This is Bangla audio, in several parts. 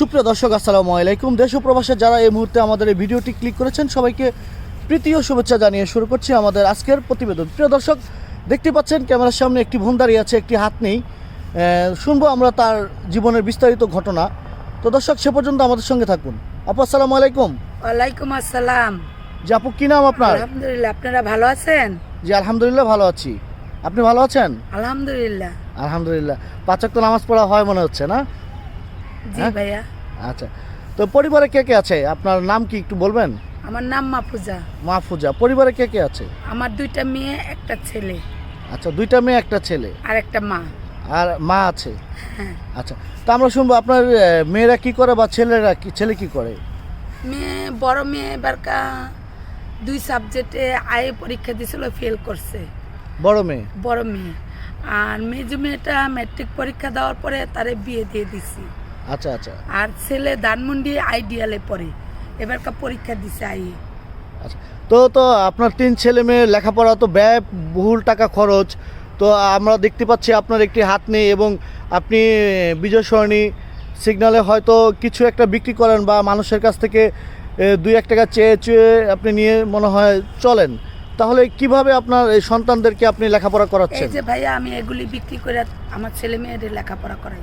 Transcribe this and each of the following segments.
সুপ্রিয় দর্শক আসসালামু আলাইকুম। দেশ প্রবাসে যারা এই মুহূর্তে আমাদের এই ভিডিওটি ক্লিক করেছেন সবাইকে প্রীতি ও শুভেচ্ছা জানিয়ে শুরু করছি আমাদের আজকের প্রতিবেদন। প্রিয় দর্শক দেখতে পাচ্ছেন ক্যামেরার সামনে একটি বোন দাঁড়িয়ে আছে একটি হাত নেই। শুনব আমরা তার জীবনের বিস্তারিত ঘটনা। তো দর্শক সে পর্যন্ত আমাদের সঙ্গে থাকুন। আপু আসসালামু আলাইকুম। ওয়ালাইকুম আসসালাম। জি আপু কি নাম আপনার? আলহামদুলিল্লাহ আপনারা ভালো আছেন? জি আলহামদুলিল্লাহ ভালো আছি। আপনি ভালো আছেন? আলহামদুলিল্লাহ। আলহামদুলিল্লাহ। পাঁচক তো নামাজ পড়া হয় মনে হচ্ছে না? জি হ্যাঁ? ভাইয়া। আচ্ছা। তো পরিবারে কে কে আছে? আপনার নাম কি একটু বলবেন? আমার নাম মাহফুজা মাহফুজা পরিবারে কে কে আছে? আমার দুইটা মেয়ে একটা ছেলে। আচ্ছা দুইটা মেয়ে একটা ছেলে। আর একটা মা। আর মা আছে? হ্যাঁ। আচ্ছা তো আমরা শুনব আপনার মেয়েরা কি করে বা ছেলেরা কি ছেলে কি করে? মেয়ে বড় মেয়ে এবারকা দুই সাবজেক্টে আয়ে পরীক্ষা দিয়েছিল ফেল করছে। বড় মেয়ে? বড় মেয়ে। আর মেজু মেয়েটা ম্যাট্রিক পরীক্ষা দেওয়ার পরে তারে বিয়ে দিয়ে দিছি। আচ্ছা আচ্ছা। আর ছেলে ধানমন্ডি আইডিয়ালে পড়ে। এবারকার পরীক্ষা দিছে আইয়ে আচ্ছা। তো তো আপনার তিন ছেলে মেয়ে লেখাপড়া তো ব্যয় বহুল টাকা খরচ। তো আমরা দেখতে পাচ্ছি আপনার একটি হাত নেই এবং আপনি বিজয় সরণি সিগনালে হয়তো কিছু একটা বিক্রি করেন বা মানুষের কাছ থেকে দুই এক টাকা চেয়ে চেয়ে আপনি নিয়ে মনে হয় চলেন। তাহলে কীভাবে আপনার এই সন্তানদেরকে আপনি লেখাপড়া করাচ্ছেন? এই যে ভাইয়া আমি এগুলি বিক্রি করে আমার ছেলে মেয়েদের লেখাপড়া করাই।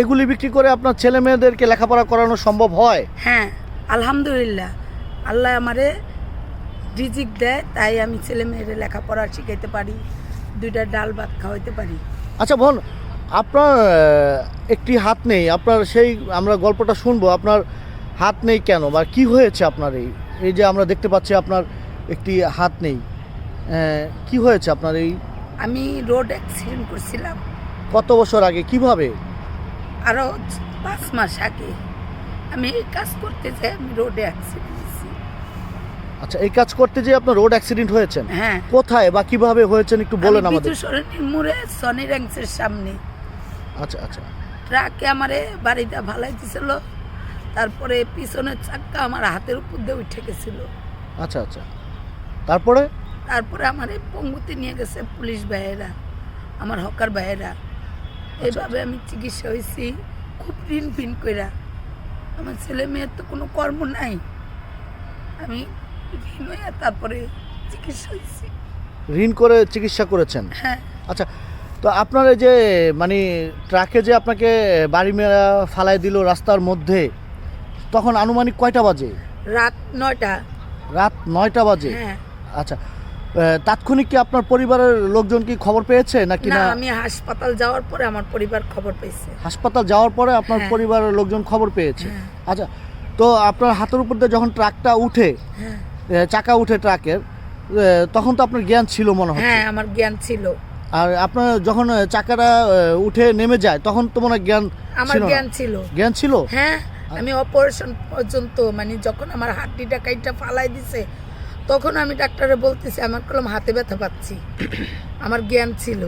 এগুলি বিক্রি করে আপনার ছেলে মেয়েদেরকে লেখাপড়া করানো সম্ভব হয়? হ্যাঁ আলহামদুলিল্লাহ। আল্লাহ আমারে রিজিক দেয় তাই আমি ছেলে মেয়েদের লেখাপড়া শিখাইতে পারি দুইটা ডাল ভাত খাওয়াইতে পারি। আচ্ছা বোন আপনার একটি হাত নেই আপনার সেই আমরা গল্পটা শুনব আপনার হাত নেই কেন বা কি হয়েছে আপনার এই এই যে আমরা দেখতে পাচ্ছি আপনার একটি হাত নেই কি হয়েছে আপনার এই? আমি রোড অ্যাক্সিডেন্ট করছিলাম। কত বছর আগে কীভাবে? আরও পাঁচ মাস আগে আমি এই কাজ করতে যাই আমি রোডে অ্যাক্সিডেন্ট হয়েছি আচ্ছা এই কাজ করতে যে আপনার রোড অ্যাক্সিডেন্ট হয়েছেন হ্যাঁ। কোথায় বা কীভাবে হয়েছেন একটু বলেন আমি আমাদের। সরণির মোড়ে সনি র্যাংসের সামনে। আচ্ছা আচ্ছা। ট্রাকে আমারে বাড়িটা ভালাই দিছিল। তারপরে পিছনের চাক্কা আমার হাতের উপর দিয়ে উঠে গেছিল। আচ্ছা আচ্ছা। তারপরে? তারপরে আমার পঙ্গুতে নিয়ে গেছে পুলিশ ভাইয়েরা আমার হকার ভাইয়েরা। এইভাবে আমি চিকিৎসা হয়েছি। খুব ঋণ ফিন কইরা। আমার ছেলে মেয়ের তো কোনো কর্ম নাই। আমি ঋণ হইয়া তারপরে চিকিৎসা হয়েছি ঋণ করে চিকিৎসা করেছেন? হ্যাঁ। আচ্ছা তো আপনার এই যে মানে ট্রাকে যে আপনাকে বাড়ি মেরা ফালাই দিল রাস্তার মধ্যে তখন আনুমানিক কয়টা বাজে? রাত নয়টা। রাত নয়টা বাজে? হ্যাঁ। আচ্ছা তাৎক্ষণিক কি আপনার পরিবারের লোকজন কি খবর পেয়েছে নাকি না আমি হাসপাতাল যাওয়ার পরে আমার পরিবার খবর পেয়েছে। হাসপাতাল যাওয়ার পরে আপনার হ্যাঁ। পরিবারের লোকজন খবর পেয়েছে? হ্যাঁ। আচ্ছা তো আপনার হাতের উপর দিয়ে যখন ট্রাকটা উঠে হ্যাঁ। চাকা উঠে ট্রাকের তখন তো আপনার জ্ঞান ছিল মনে হয় হ্যাঁ আমার জ্ঞান ছিল। আর আপনার যখন চাকাটা উঠে নেমে যায় তখন তো মনে হয় জ্ঞান আমার জ্ঞান ছিল। জ্ঞান ছিল? হ্যাঁ আমি অপারেশন পর্যন্ত মানে যখন আমার হাড্ডিটা কাইটা ফালাই দিছে তখন আমি ডাক্তারে বলতেছি আমার কলম হাতে ব্যথা পাচ্ছি। আমার জ্ঞান ছিল।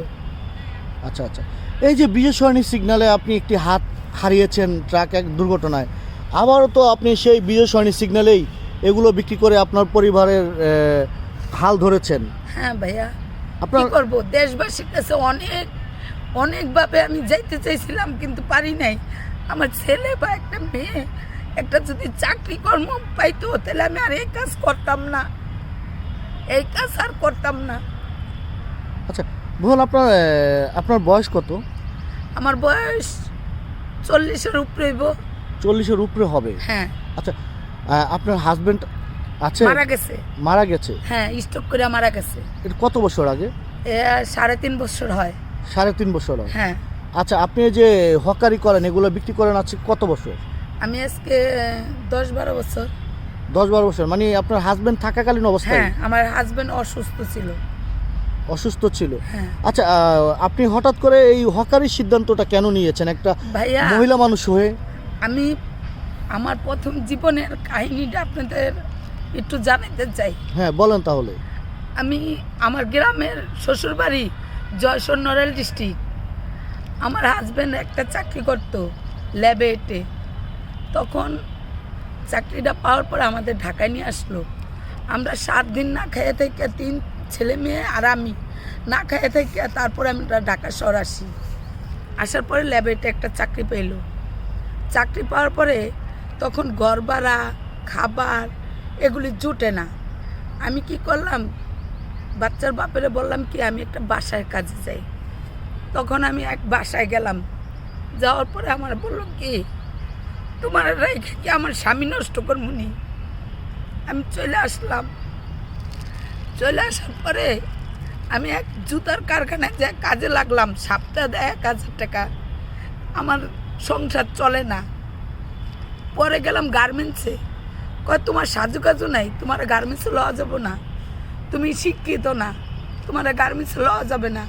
আচ্ছা আচ্ছা। এই যে বিজয় সরণি সিগনালে আপনি একটি হাত হারিয়েছেন ট্রাক এক দুর্ঘটনায় আবারও তো আপনি সেই বিজয় সরণি সিগন্যালেই এগুলো বিক্রি করে আপনার পরিবারের হাল ধরেছেন। হ্যাঁ ভাইয়া। আপনার কি করব? দেশবাসীর কাছে অনেক অনেকভাবে আমি যাইতে চাইছিলাম কিন্তু পারি নাই। আমার ছেলে বা একটা মেয়ে একটা যদি চাকরি কর্ম পাইতো তাহলে আমি আর এই কাজ করতাম না। এই কাজ আর করতাম না। আচ্ছা বোন আপনার আপনার বয়স কত? আমার বয়স চল্লিশের উপরে। চল্লিশের উপরে হবে? হ্যাঁ। আচ্ছা আপনার হাজবেন্ড আছে? মারা গেছে। মারা গেছে? হ্যাঁ স্ট্রোক করে মারা গেছে। এটা কত বছর আগে? সাড়ে তিন বছর হয়। সাড়ে তিন বছর আগে হ্যাঁ। আচ্ছা আপনি যে হকারি করেন এগুলো বিক্রি করেন আছে কত বছর? আমি আজকে দশ বারো বছর। দশ বারো বছর মানে আপনার হাজবেন্ড থাকাকালীন অবস্থায়? হ্যাঁ আমার হাজবেন্ড অসুস্থ ছিল। অসুস্থ ছিল। হ্যাঁ। আচ্ছা আপনি হঠাৎ করে এই হকারির সিদ্ধান্তটা কেন নিয়েছেন একটা মহিলা মানুষ হয়ে? আমি আমার প্রথম জীবনের কাহিনীটা আপনাদের একটু জানাতে চাই। হ্যাঁ বলেন তাহলে। আমি আমার গ্রামের শ্বশুরবাড়ি জয়সর নড়াইল ডিস্ট্রিক্ট আমার হাজব্যান্ড একটা চাকরি করত ল্যাবেটে তখন চাকরিটা পাওয়ার পর আমাদের ঢাকায় নিয়ে আসলো। আমরা সাত দিন না খেয়ে থেকে তিন ছেলে মেয়ে আর আমি না খেয়ে থেকে তারপরে আমরা ঢাকা শহর আসি। আসার পরে ল্যাবেটে একটা চাকরি পেল। চাকরি পাওয়ার পরে তখন ভাড়া, খাবার এগুলি জুটে না। আমি কি করলাম? বাচ্চার বাপেরে বললাম কি, আমি একটা বাসায় কাজে যাই। তখন আমি এক বাসায় গেলাম। যাওয়ার পরে আমার বলল কি তোমার রেখে কি আমার স্বামী নষ্ট করমুনি আমি চলে আসলাম। চলে আসার পরে আমি এক জুতার কারখানায় যে কাজে লাগলাম, সপ্তাহে দেয় এক হাজার টাকা। আমার সংসার চলে না। পরে গেলাম গার্মেন্টসে কয়, তোমার সাজু কাজু নাই, তোমার গার্মেন্টসে লওয়া যাব না। তুমি শিক্ষিত না, তোমার গার্মেন্টসে লওয়া যাবে না।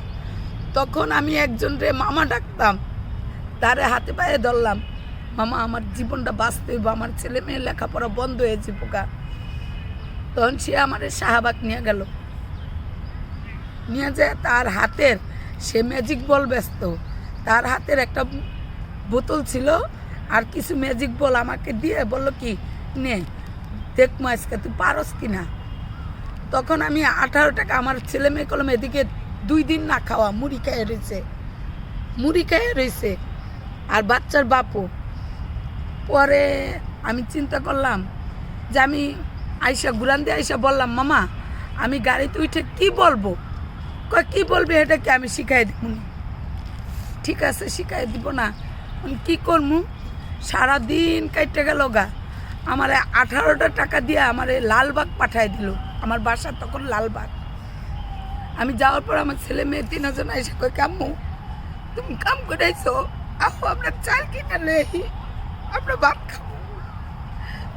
তখন আমি একজন রে মামা ডাকতাম। তারে হাতে পায়ে ধরলাম। মামা, আমার জীবনটা বাঁচতে হইব, আমার ছেলে মেয়ে লেখাপড়া বন্ধ হয়েছে পোকা তখন সে আমার শাহবাগ নিয়ে গেল। নিয়ে যায় তার হাতের, সে ম্যাজিক বল ব্যস্ত। তার হাতের একটা বোতল ছিল, আর কিছু ম্যাজিক বল আমাকে দিয়ে বলল কি, নে, দেখ মাসকে তুই পারস কি না তখন আমি আঠারো টাকা, আমার ছেলে মেয়ে কলম এদিকে দুই দিন না খাওয়া, মুড়ি খেয়ে রয়েছে মুড়ি খেয়ে রয়েছে আর বাচ্চার বাপু পরে আমি চিন্তা করলাম যে আমি আইসা ঘুরান দিয়ে আইসা বললাম, মামা, আমি গাড়িতে উঠে কি বলব? কয়, কি বলবি এটা কি আমি শিখাই দিব ঠিক আছে, শিখাই দিব না। কি করমু? সারাদিন কাইটে গেল গা। আমার আঠারোটা টাকা দিয়ে আমার লালবাগ পাঠাই দিল। আমার বাসা তখন লালবাগ। আমি যাওয়ার পর আমার ছেলে মেয়ে তিনজন এসে কই কামু তুমি কাম করে আইসো আহো, আমরা চাল কিনে নেই। আমরা ভাত খাব।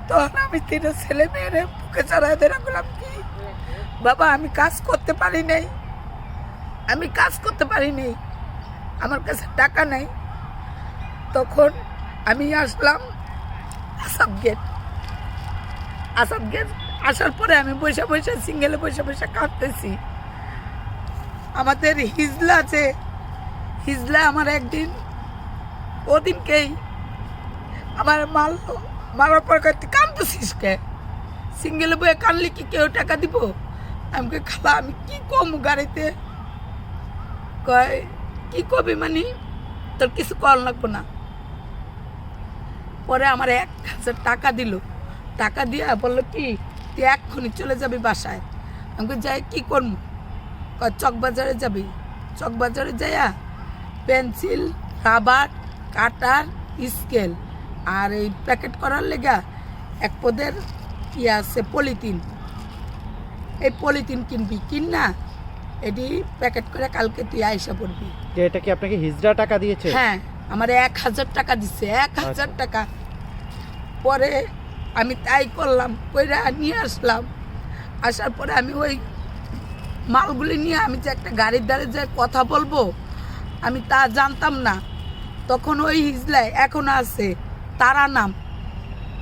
তখন আমি তিন ছেলে মেয়ের বুকে চড়াই দিয়ে রাখলাম কি? বাবা, আমি কাজ করতে পারি নাই। আমি কাজ করতে পারি নাই। আমার কাছে টাকা নাই। তখন আমি আসলাম আসাম গেট। আসাম গেট আসার পরে আমি বসে বসে সিঙ্গেলে বসে বসে কাঁদতেছি। আমাদের হিজলা আছে। হিজলা আমার একদিন, ওদিনকেই আমার মারলো মারার পর কয়, তুই কান্দছিস কে? সিঙ্গেলে বয়ে কানলে কি কেউ টাকা দিব? আমি কই, খালা আমি কি কম গাড়িতে? কয় কি কবি মানে? তোর কিছু কল লাগবো না। পরে আমার এক হাজার টাকা দিল। টাকা দিয়া বলল কি তুই এক্ষুনি চলে যাবি বাসায়। আমি কই, যাই কি করব কয় চকবাজারে যাবি। চকবাজারে যাইয়া পেন্সিল রাবার কাটার স্কেল আর এই প্যাকেট করার লেগা এক পদের ইয়ে আছে? পলিথিন। এই পলিথিন কিনবি কিন না এটি প্যাকেট করে কালকে তুই আইসা পড়বি। যে এটা কি আপনাকে হিজড়া টাকা দিয়েছে? হ্যাঁ আমার এক হাজার টাকা দিচ্ছে এক হাজার টাকা। পরে আমি তাই করলাম কইরা নিয়ে আসলাম। আসার পরে আমি ওই মালগুলি নিয়ে আমি যে একটা গাড়ির দ্বারে যে কথা বলব আমি তা জানতাম না। তখন ওই হিজলায় এখনও আছে। তারা নাম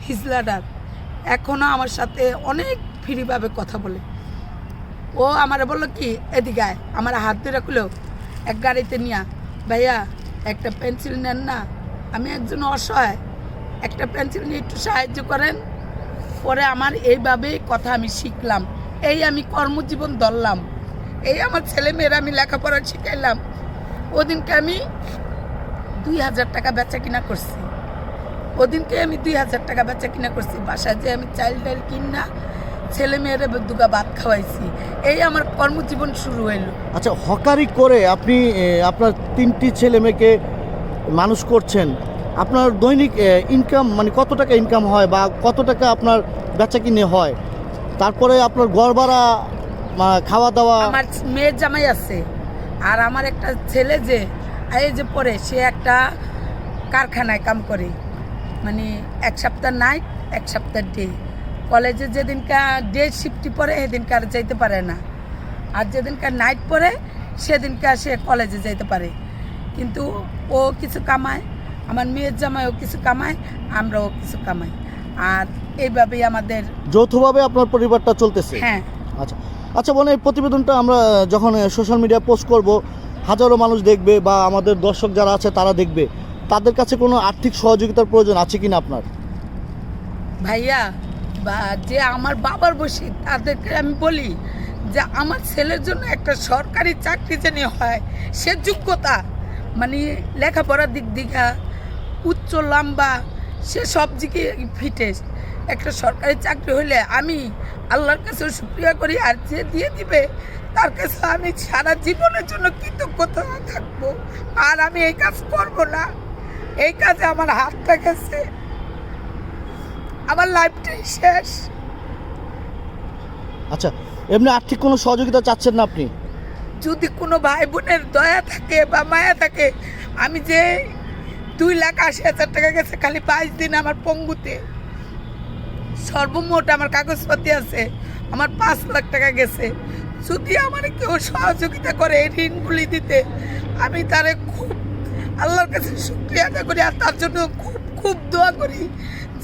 হিজলাডার এখনও আমার সাথে অনেক ফ্রিভাবে কথা বলে। ও আমার বলল কি, এদিকে আয়, আমার হাত ধরে খুলো এক গাড়িতে নিয়া। ভাইয়া, একটা পেন্সিল নেন না, আমি একজন অসহায়। একটা পেন্সিল নিয়ে একটু সাহায্য করেন। পরে আমার এইভাবেই কথা আমি শিখলাম। এই আমি কর্মজীবন ধরলাম। এই আমার ছেলে মেয়েরা আমি লেখাপড়া শিখাইলাম। ওদিনকে আমি দুই হাজার টাকা বেচা কিনা করছি। ওদিনকে আমি দুই হাজার টাকা বেচা কিনা করছি। বাসায় যে আমি চাইল্ড ডাইল কিনা ছেলে মেয়েরা দুগা ভাত খাওয়াইছি। এই আমার কর্মজীবন শুরু হইল। আচ্ছা হকারি করে আপনি আপনার তিনটি ছেলে মেয়েকে মানুষ করছেন। আপনার দৈনিক ইনকাম মানে কত টাকা ইনকাম হয় বা কত টাকা আপনার বেচা কিনে হয়? তারপরে আপনার ঘর ভাড়া খাওয়া দাওয়া আমার মেয়ের জামাই আছে। আর আমার একটা ছেলে যে এই যে পড়ে সে একটা কারখানায় কাম করে। মানে এক সপ্তাহ নাইট এক সপ্তাহ ডে কলেজে যেদিনকার ডে শিফটি পড়ে সেদিনকার যাইতে পারে না। আর যেদিনকার নাইট পড়ে সেদিনকার সে কলেজে যাইতে পারে। কিন্তু ও কিছু কামায় আমার মেয়ের জামাইও কিছু কামায় আমরাও কিছু কামাই। আর এইভাবেই আমাদের যৌথভাবে আপনার পরিবারটা চলতেছে? হ্যাঁ। আচ্ছা। আচ্ছা বোন এই প্রতিবেদনটা আমরা যখন সোশ্যাল মিডিয়া পোস্ট করব হাজারো মানুষ দেখবে বা আমাদের দর্শক যারা আছে তারা দেখবে। তাদের কাছে কোনো আর্থিক সহযোগিতার প্রয়োজন আছে কিনা আপনার? ভাইয়া, বা যে আমার বাবার বসি, তাদেরকে আমি বলি যে আমার ছেলের জন্য একটা সরকারি চাকরি যেন হয়, সে যোগ্যতা মানে লেখাপড়ার দিক দিঘা, উচ্চ লম্বা, সে সব দিকে ফিটেস্ট একটা সরকারি চাকরি হলে আমি আল্লাহর কাছে শুক্রিয়া করি আর যে দিয়ে দিবে, তার কাছে আমি সারা জীবনের জন্য কৃতজ্ঞতা থাকব। আর আমি এই কাজ করব না। এই কাজে আমার হাতটা গেছে আমার লাইফটাই শেষ। আচ্ছা এমনি আর্থিক কোনো সহযোগিতা চাচ্ছেন না আপনি? যদি কোনো ভাই বোনের দয়া থাকে বা মায়া থাকে আমি যে দুই লাখ আশি হাজার টাকা গেছে খালি বাইশ দিন আমার পঙ্গুতে। সর্বমোট আমার কাগজপাতি আছে আমার পাঁচ লাখ টাকা গেছে। যদি আমার কেউ সহযোগিতা করে এই ঋণগুলি দিতে আমি তারে খুব আল্লাহর কাছে শুক্রিয়া আদায় করি আর তার জন্য খুব খুব দোয়া করি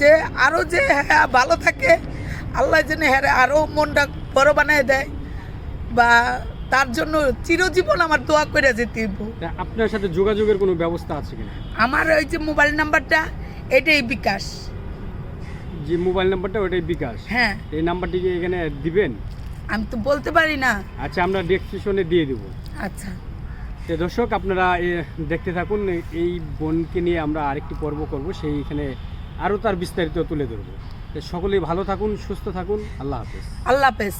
যে আরও যে হ্যাঁ ভালো থাকে আল্লাহ যেন হ্যাঁ আরও মনটা বড় বানায় দেয় বা তার জন্য চিরজীবন আমার দোয়া করে যেতে। আপনার সাথে যোগাযোগের কোনো ব্যবস্থা আছে কিনা? আমার ওই যে মোবাইল নাম্বারটা এটাই বিকাশ। যে মোবাইল নাম্বারটা ওটাই বিকাশ? হ্যাঁ। এই নাম্বারটি কি এখানে দিবেন? আমি তো বলতে পারি না। আচ্ছা আমরা ডেসক্রিপশনে দিয়ে দেবো। আচ্ছা। তো দর্শক, আপনারা দেখতে থাকুন, এই বোনকে নিয়ে আমরা আরেকটি পর্ব করব, সেইখানে আরও তার বিস্তারিত তুলে ধরবো। সকলেই ভালো থাকুন, সুস্থ থাকুন, আল্লাহ হাফেজ। আল্লাহ হাফেজ।